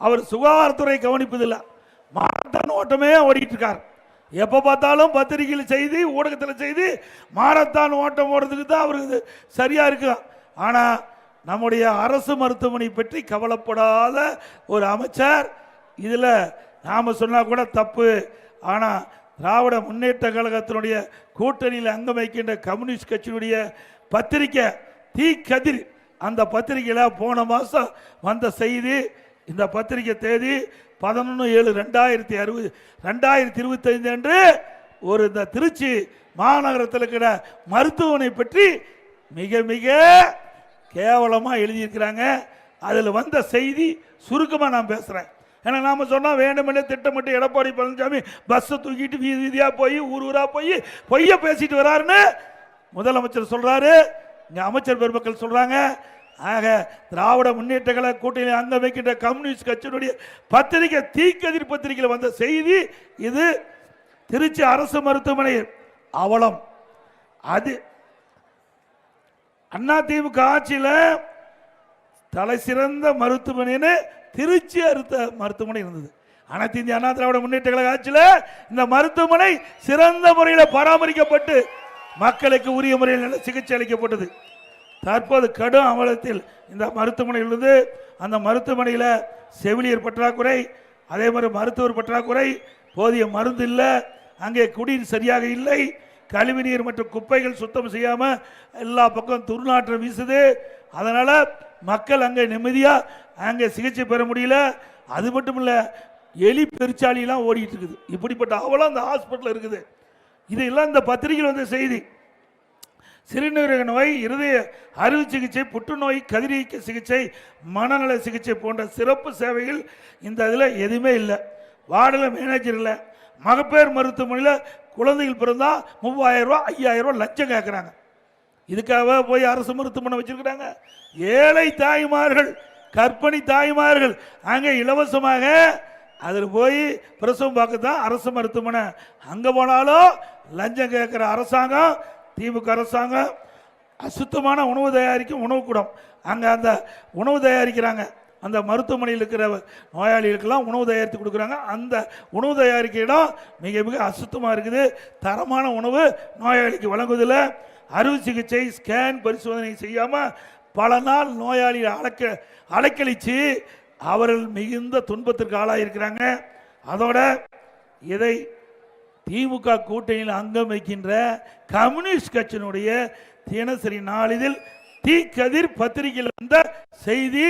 அவர் சுகாதாரத்துறை கவனிப்பதில்லை. மாரத்தான் ஓட்டமே ஓடிட்டு இருக்கார் எப்போ பார்த்தாலும் பத்திரிகையில் செய்தி ஊடகத்தில் செய்தி மாரத்தான் ஓட்டம் ஓடுறதுக்கு தான் அவருக்கு இது சரியா இருக்கு. ஆனால் நம்முடைய அரசு மருத்துவமனை பற்றி கவலைப்படாத ஒரு அமைச்சர் இதில் நாம் சொன்னால் கூட தப்பு. ஆனால் திராவிட முன்னேற்ற கழகத்தினுடைய கூட்டணியில் அங்கம் வைக்கின்ற கம்யூனிஸ்ட் கட்சியினுடைய பத்திரிக்கை தீ கதிர் அந்த பத்திரிகையில் போன மாதம் வந்த செய்தி இந்த பத்திரிகை தேதி பதினொன்று ஏழு ரெண்டாயிரத்தி அறுபது ரெண்டாயிரத்தி இருபத்தைந்து அன்று ஒரு இந்த திருச்சி மாநகரத்தில் இருக்கிற மருத்துவமனை பற்றி மிக மிக கேவலமாக எழுதியிருக்கிறாங்க. அதில் வந்த செய்தி சுருக்கமாக நான் பேசுகிறேன் ஏன்னா நாம் சொன்னால் வேண்டுமென்றே திட்டமிட்டு எடப்பாடி பழனிசாமி பஸ்ஸை தூக்கிட்டு வீதி வீதியாக போய் ஊர் ஊராக போய் பொய்ய பேசிட்டு வராருன்னு முதலமைச்சர் சொல்கிறாரு இங்கே அமைச்சர் பெருமக்கள் சொல்கிறாங்க ஆக திராவிட முன்னேற்ற கழக கூட்டணியில் அங்கமைக்கின்ற கம்யூனிஸ்ட் கட்சியினுடைய பத்திரிகை தீக்கதிர் பத்திரிகையில் வந்த செய்தி இது திருச்சி அரசு மருத்துவமனை அவலம். அது அதிமுக ஆட்சியில் தலை சிறந்த மருத்துவமனைன்னு திருச்சி அறுத்த மருத்துவமனை இருந்தது. அனைத்து இந்திய அண்ணா திராவிட முன்னேற்ற கழக ஆட்சியில் இந்த மருத்துவமனை சிறந்த முறையில் பராமரிக்கப்பட்டு மக்களுக்கு உரிய முறையில் சிகிச்சை அளிக்கப்பட்டது. தற்போது கடும் அவலத்தில் இந்த மருத்துவமனையிலிருந்து அந்த மருத்துவமனையில் செவிலியர் பற்றாக்குறை அதே மாதிரி மருத்துவர் பற்றாக்குறை போதிய மருந்து இல்லை அங்கே குடிநீர் சரியாக இல்லை கழிவுநீர் மற்றும் குப்பைகள் சுத்தம் செய்யாமல் எல்லா பக்கம் துர்நாற்றம் வீசுது. அதனால் மக்கள் அங்கே நிம்மதியாக அங்கே சிகிச்சை பெற முடியல. அது மட்டும் இல்லை எலி பெருச்சாலிலாம் ஓடிட்டு இருக்குது. இப்படிப்பட்ட அவலம் அந்த ஹாஸ்பிட்டல் இருக்குது. இதையெல்லாம் இந்த பத்திரிகையில் வந்த செய்தி. சிறுநீரக நோய் இருதய அறுவை சிகிச்சை புற்றுநோய் கதிரியக்க சிகிச்சை மனநல சிகிச்சை போன்ற சிறப்பு சேவைகள் இந்த இதில் எதுவுமே இல்லை. வார்டில் மேனேஜர் இல்லை. மகப்பேர் மருத்துவமனையில் குழந்தைகள் பிறந்தால் மூவாயிரம் ரூபா ஐயாயிரம் ரூபா லஞ்சம் கேட்குறாங்க இதுக்காக போய் அரசு மருத்துவமனை வச்சுருக்குறாங்க. ஏழை தாய்மார்கள் கற்பனை தாய்மார்கள் அங்கே இலவசமாக அதில் போய் பிரசவம் பார்க்க தான் அரசு மருத்துவமனை. அங்கே போனாலும் லஞ்சம் கேட்குற அரசாங்கம் திமுக அரசாங்கம் அசுத்தமான உணவு தயாரிக்கும் உணவு கூடம். அங்கே அந்த உணவு தயாரிக்கிறாங்க. அந்த மருத்துவமனையில் இருக்கிற நோயாளிகளுக்கெல்லாம் உணவு தயாரித்து கொடுக்குறாங்க. அந்த உணவு தயாரிக்க இடம் மிக மிக அசுத்தமாக இருக்குது. தரமான உணவு நோயாளிக்கு வழங்குவதில் அறுவை சிகிச்சை ஸ்கேன் பரிசோதனை செய்யாமல் பல நாள் நோயாளிகளை அழைக்க அலைக்கழித்து அவர்கள் மிகுந்த துன்பத்திற்கு ஆளாயிருக்கிறாங்க. அதோட இதை திமுக கூட்டணியில் அங்கம் வைக்கின்ற கம்யூனிஸ்ட் கட்சியினுடைய தினசரி நாளிதழ் தீக்கதிர் பத்திரிகையில் வந்த செய்தி.